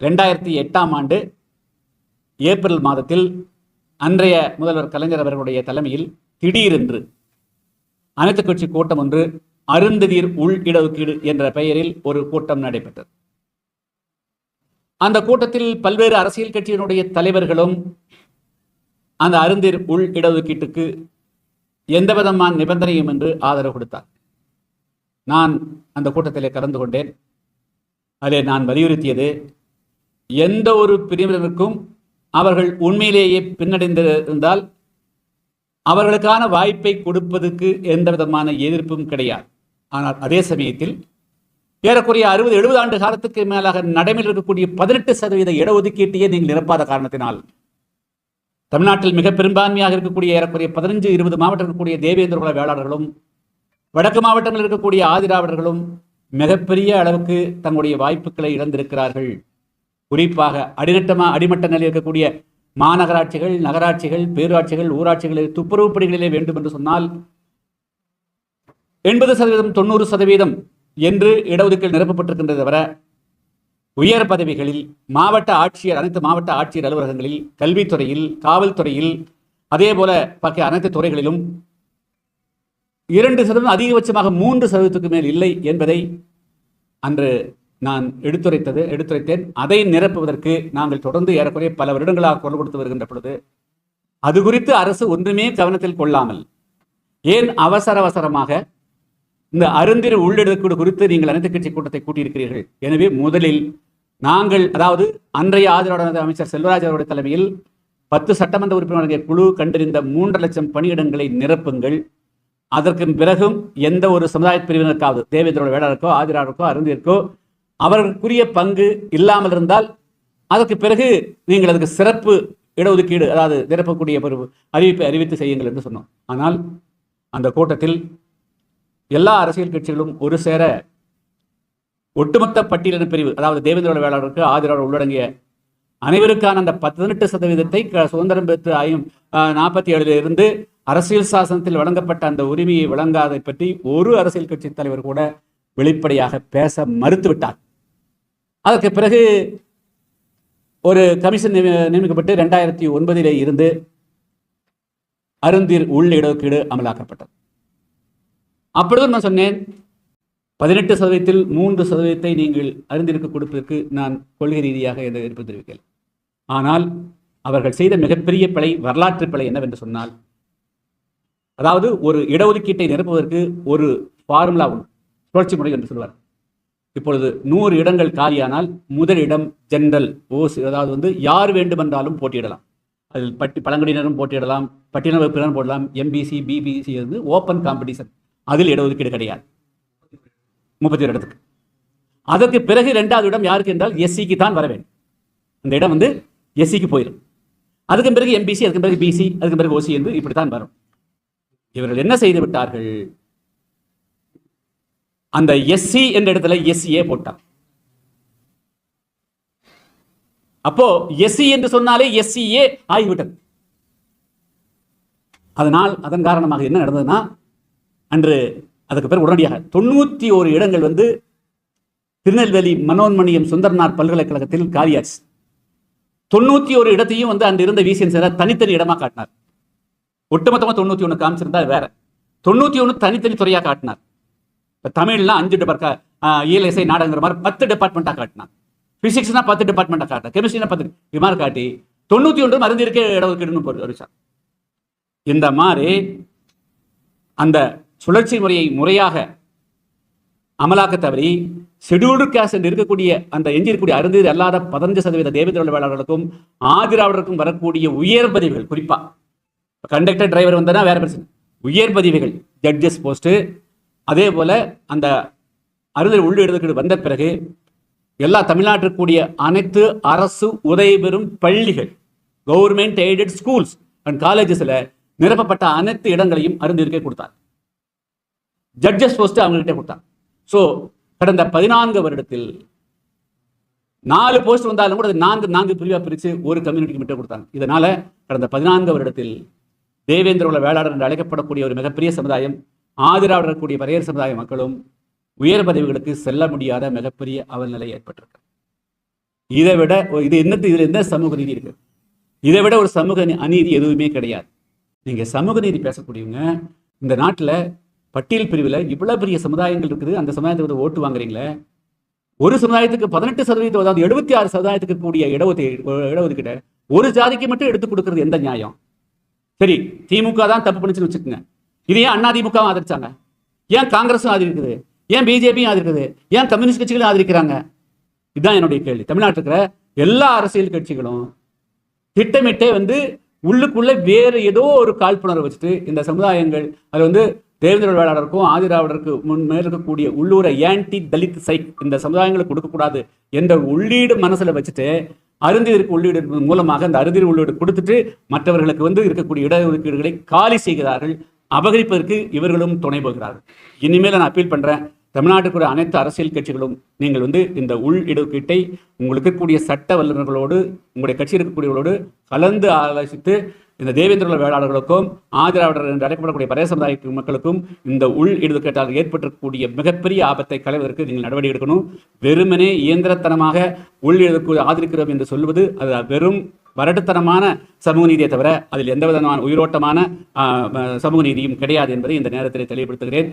ரெண்டாயிரத்தி எட்டாம் ஆண்டு ஏப்ரல் மாதத்தில் அன்றைய முதல்வர் கலைஞர் அவர்களுடைய தலைமையில் திடீரென்று அனைத்து கட்சி கூட்டம் ஒன்று அருந்ததிர் உள் இடஒதுக்கீடு என்ற பெயரில் ஒரு கூட்டம் நடைபெற்றது. அந்த கூட்டத்தில் பல்வேறு அரசியல் கட்சியினுடைய தலைவர்களும் அந்த அருந்திர் உள் இடஒதுக்கீட்டுக்கு எந்த விதமான நிபந்தனையும் என்று ஆதரவு கொடுத்தார். நான் அந்த கூட்டத்திலே கலந்து கொண்டேன். அதில் நான் வலியுறுத்தியது எந்த ஒரு பிரிவினருக்கும் அவர்கள் உண்மையிலேயே பின்னடைந்திருந்தால் அவர்களுக்கான வாய்ப்பை கொடுப்பதற்கு எந்த விதமான எதிர்ப்பும் கிடையாது. ஆனால் அதே சமயத்தில் ஏறக்குறைய அறுபது எழுபது ஆண்டு காலத்துக்கு மேலாக நடைமுறையில் இருக்கக்கூடிய பதினெட்டு சதவீத இடஒதுக்கீட்டையே நீங்கள் நிரப்பாத காரணத்தினால் தமிழ்நாட்டில் மிக பெரும்பான்மையாக இருக்கக்கூடிய ஏறக்குறைய பதினஞ்சு இருபது மாவட்டம் இருக்கக்கூடிய தேவேந்திர குல வேளாளர்களும் வடக்கு மாவட்டங்களில் இருக்கக்கூடிய ஆதிராவிடர்களும் மிகப்பெரிய அளவுக்கு தங்களுடைய வாய்ப்புகளை இழந்திருக்கிறார்கள். குறிப்பாக அடிமட்டமா அடிமட்ட நிலையில் இருக்கக்கூடிய மாநகராட்சிகள் நகராட்சிகள் பேரூராட்சிகள் ஊராட்சிகளில் துப்புரவு பணிகளிலே வேண்டும் என்று சொன்னால் எண்பது சதவீதம் தொண்ணூறு சதவீதம் என்று இடஒதுக்கீடு நிரப்பப்பட்டிருக்கின்றது தவிர உயர் பதவிகளில் மாவட்ட ஆட்சியர் அனைத்து மாவட்ட ஆட்சியர் அலுவலகங்களில் கல்வித்துறையில் காவல்துறையில் அதே போல பாக்கிய அனைத்து துறைகளிலும் இரண்டு சதவீதம் அதிகபட்சமாக மூன்று சதவீதத்துக்கு மேல் இல்லை என்பதை அன்று நான் எடுத்துரைத்தது எடுத்துரைத்தேன். அதை நிரப்புவதற்கு நாங்கள் தொடர்ந்து ஏறக்குறைய பல வருடங்களாக குரல் கொடுத்து வருகின்ற பொழுது அது குறித்து அரசு ஒன்றுமே கவனத்தில் கொள்ளாமல் ஏன் அவசர அவசரமாக இந்த அருந்திர உள்ளிடக்கூடு குறித்து நீங்கள் அனைத்து கட்சி கூட்டத்தை கூட்டியிருக்கிறீர்கள்? எனவே முதலில் நாங்கள் அதாவது அன்றைய ஆதரவாளர் அமைச்சர் செல்வராஜ் அவருடைய தலைமையில் பத்து சட்டமன்ற உறுப்பினர்கள் குழு கண்டறிந்த மூன்று லட்சம் பணியிடங்களை நிரப்புங்கள். அதற்கு பிறகும் எந்த ஒரு சமுதாய பிரிவினருக்காவது தேவேந்திரோட வேளாருக்கோ ஆதிராருக்கோ அருந்திற்கோ அவர்களுக்குரிய பங்கு இல்லாமல் இருந்தால் அதற்கு பிறகு நீங்கள் அதுக்கு சிறப்பு இடஒதுக்கீடு அதாவது நிரப்பக்கூடிய ஒரு அறிவிப்பை அறிவித்து செய்யுங்கள் என்று சொன்னோம். ஆனால் அந்த கூட்டத்தில் எல்லா அரசியல் கட்சிகளும் ஒரு சேர ஒட்டுமொத்த பட்டியலின பிரிவு அதாவது தேவேந்திரோட வேளாளருக்கு ஆதரவு உள்ளடங்கிய அனைவருக்கான அந்த பதினெட்டு சதவீதத்தை க- சுதந்திரம் பெற்று ஐயும் நாற்பத்தி ஏழுல இருந்து அரசியல் சாசனத்தில் வழங்கப்பட்ட அந்த உரிமையை வழங்காதை பற்றி ஒரு அரசியல் கட்சி தலைவர் கூட வெளிப்படையாக பேச மறுத்துவிட்டார். அதற்கு பிறகு ஒரு கமிஷன் நியமிக்கப்பட்டு ரெண்டாயிரத்தி ஒன்பதிலே இருந்து அருந்தீர் உள் இடஒதுக்கீடு அமலாக்கப்பட்டது. அப்பொழுது நான் சொன்னேன். பதினெட்டு சதவீதத்தில் மூன்று சதவீதத்தை நீங்கள் அறிந்திருக்க கொடுப்பதற்கு நான் கொள்கை ரீதியாக எந்த எதிர்ப்பு தெரிவிக்கல ஆனால் அவர்கள் செய்த மிகப்பெரிய பிழை வரலாற்று பிழை என்னவென்று சொன்னால் அதாவது ஒரு இடஒதுக்கீட்டை நிரப்புவதற்கு ஒரு ஃபார்முலா உண்டு சுழற்சி முறை என்று சொல்வார் இப்பொழுது நூறு இடங்கள் காலியானால் முதல் இடம் ஓஸ் அதாவது வந்து யார் வேண்டுமென்றாலும் போட்டியிடலாம். அதில் பட்டி பழங்குடியினரும் போட்டியிடலாம் பட்டியல வகுப்பினரும் போடலாம் எம்பிசி பிபிசி வந்து ஓப்பன் காம்படிஷன் அதில் இடஒதுக்கீடு கிடையாது. முப்பத்தி ஒரு இடத்துக்கு. அதற்கு பிறகு ரெண்டாவது இடம் யாருக்கு என்றால் எஸ்சிக்கு தான் வர வேண்டும். அந்த இடம் வந்து எஸ்சிக்கு போயிடும். அதுக்கு பிறகு எம்பிசி அதுக்கு பிறகு பிசி அதுக்கு பிறகு ஓசி என்று இப்படித்தான் வரும். இவர்கள் என்ன செய்து விட்டார்கள்? அந்த எஸ்சி என்ற இடத்துல எஸ்சியே போட்டான். அப்போ எஸ்சி என்று சொன்னாலே எஸ்சிஏ ஆகிவிட்டது. அதனால் அதன் காரணமாக என்ன நடந்ததுன்னா அன்று அதுக்கு பிறகு உடனடியாக தொண்ணூத்தி ஒரு இடங்கள் வந்து திருநெல்வேலி மனோன்மணியம் சுந்தரனார் பல்கலைக்கழகத்தில் காலியாச்சு. தொண்ணூத்தி ஒரு இடத்தையும் வந்து அன்று இருந்த விசிஎன் சார் தனித்தனி இடமா காட்டினார். ஒட்டுமொத்தமா தொண்ணூத்தி ஒன்று காமிச்சிருந்தா வேற. தொண்ணூத்தி ஒன்று தனித்தனி துறையா காட்டினார். இப்போ தமிழ்லாம் அஞ்சு டிபார்ட் இயலிசை நாடகங்கிற மாதிரி பத்து டிபார்ட்மெண்ட்டாக காட்டினான். பிசிக்ஸ்னா பத்து டிபார்ட்மெண்ட்டாக காட்டினா கெமிஸ்ட்ரினா பத்து இது மாதிரி காட்டி தொண்ணூற்றி ஒன்று மருந்து இருக்கே இடஒதுக்கீடுன்னு போட்டு இந்த மாதிரி அந்த சுழற்சி முறையை முறையாக அமலாக்க தவறி ஷெடியூல்டு கேஸ்ட் என்று இருக்கக்கூடிய அந்த எஞ்சிருக்கக்கூடிய அருந்து அல்லாத பதினஞ்சு சதவீத தேவேந்திர ஆதிராவிடருக்கும் வரக்கூடிய உயர் பதவிகள் குறிப்பா. கண்டக்டர் டிரைவர் வந்தனா வேற பிரச்சனை. உயர் பதவிகள் ஜட்ஜஸ் போஸ்ட்டு அதே போல அந்த அறுதல் உள்ளிடத்துக்கு வந்த பிறகு எல்லா தமிழ்நாட்டிற்குரிய அனைத்து அரசு உதவி பெறும் பள்ளிகள் கவர்மெண்ட் எய்டட் ஸ்கூல்ஸ் அண்ட் காலேஜஸ்ல நிரப்பப்பட்ட அனைத்து இடங்களையும் அருந்திருக்கே கொடுத்தார். ஜட்ஜஸ் போஸ்ட் அவங்ககிட்ட கொடுத்தாங்க ஸோ கடந்த பதினான்கு வருடத்தில் நாலு போஸ்ட் வந்தாலும் கூட அது நான்கு நான்கு பிரிவாக பிரித்து ஒரு கம்யூனிட்டிக்கு மட்டும் கொடுத்தாங்க. இதனால கடந்த பதினான்கு வருடத்தில் தேவேந்திர உள்ள வேளாளர் என்று அழைக்கப்படக்கூடிய ஒரு மிகப்பெரிய சமுதாயம் ஆதரவாளர்கூடிய இருக்கக்கூடிய பரையர் சமுதாய மக்களும் உயர் பதவிகளுக்கு செல்ல முடியாத மிகப்பெரிய அவல்நிலை ஏற்பட்டிருக்கு. இதை விட இது என்ன இதுல என்ன சமூக நீதி இருக்கு? இதை விட ஒரு சமூக அநீதி எதுவுமே கிடையாது. நீங்க சமூக நீதி பேசக்கூடியவங்க இந்த நாட்டுல பட்டியல் பிரிவுல இவ்வளவு பெரிய சமுதாயங்கள் இருக்குது அந்த சமுதாயத்தை வந்து ஓட்டு வாங்குறீங்களே ஒரு சமுதாயத்துக்கு பதினெட்டு சதவீதம் அதாவது எழுபத்தி ஆறு சமுதாயத்துக்கு கூடிய இடஒதுக்கீடு இடஒதுக்கீடு ஒரு ஜாதிக்கு மட்டும் எடுத்து கொடுக்கறது எந்த நியாயம்? சரி திமுக தான் தப்பு பண்ணிச்சுன்னு வச்சுக்கோங்க. இது ஏன் அண்ணா ஆதரிச்சாங்க. ஏன் காங்கிரஸும் ஆதரிக்குது? ஏன் பிஜேபியும் ஆதரிக்குது? ஏன் கம்யூனிஸ்ட் கட்சிகளும் ஆதரிக்கிறாங்க? இதுதான் என்னுடைய கேள்வி. தமிழ்நாட்டில் இருக்கிற எல்லா அரசியல் கட்சிகளும் திட்டமிட்டே வந்து உள்ளுக்குள்ள வேறு ஏதோ ஒரு காழ்ப்புணர்வை வச்சுட்டு இந்த சமுதாயங்கள் அது வந்து தேவேந்திர வேளாளருக்கும் ஆதிராவிடருக்கும் முன் மேல் இருக்கக்கூடிய உள்ளூர ஆன்டி தலித் சைக் இந்த சமுதாயங்களுக்கு கொடுக்கக்கூடாது என்ற உள்ளீடு மனசுல வச்சுட்டு அருந்திற்கு உள்ளீடு மூலமாக அந்த அருந்திர் உள்ளீடு கொடுத்துட்டு மற்றவர்களுக்கு வந்து இருக்கக்கூடிய இடஒதுக்கீடுகளை காலி செய்கிறார்கள். அபகரிப்பதற்கு இவர்களும் துணை போகிறார்கள் இனிமேல் நான் அப்பீல் பண்ணுறேன் தமிழ்நாட்டுக்குரிய அனைத்து அரசியல் கட்சிகளும் நீங்கள் வந்து இந்த உள் இடஒதுக்கீட்டை உங்களுக்கு இருக்கக்கூடிய சட்ட வல்லுநர்களோடு உங்களுடைய கட்சி இருக்கக்கூடியவர்களோடு கலந்து ஆலோசித்து இந்த தேவேந்திர வேளாளர்களுக்கும் ஆதிராவிடர் என்று அழைக்கப்படக்கூடிய பழைய சமுதாய மக்களுக்கும் இந்த உள் இடஒதுக்கீட்டால் ஏற்பட்டிருக்கக்கூடிய மிகப்பெரிய ஆபத்தை களைவதற்கு நீங்கள் நடவடிக்கை எடுக்கணும். வெறுமனே இயந்திரத்தனமாக உள் இடஒதுக்கீடு ஆதரிக்கிறோம் என்று சொல்வது அது வெறும் வரட்டுத்தனமான சமூக நீதியை தவிர அதில் எந்த விதமான உயிரோட்டமான சமூக நீதியும் கிடையாது என்பதை இந்த நேரத்தில் தெளிவுபடுத்துகிறேன்.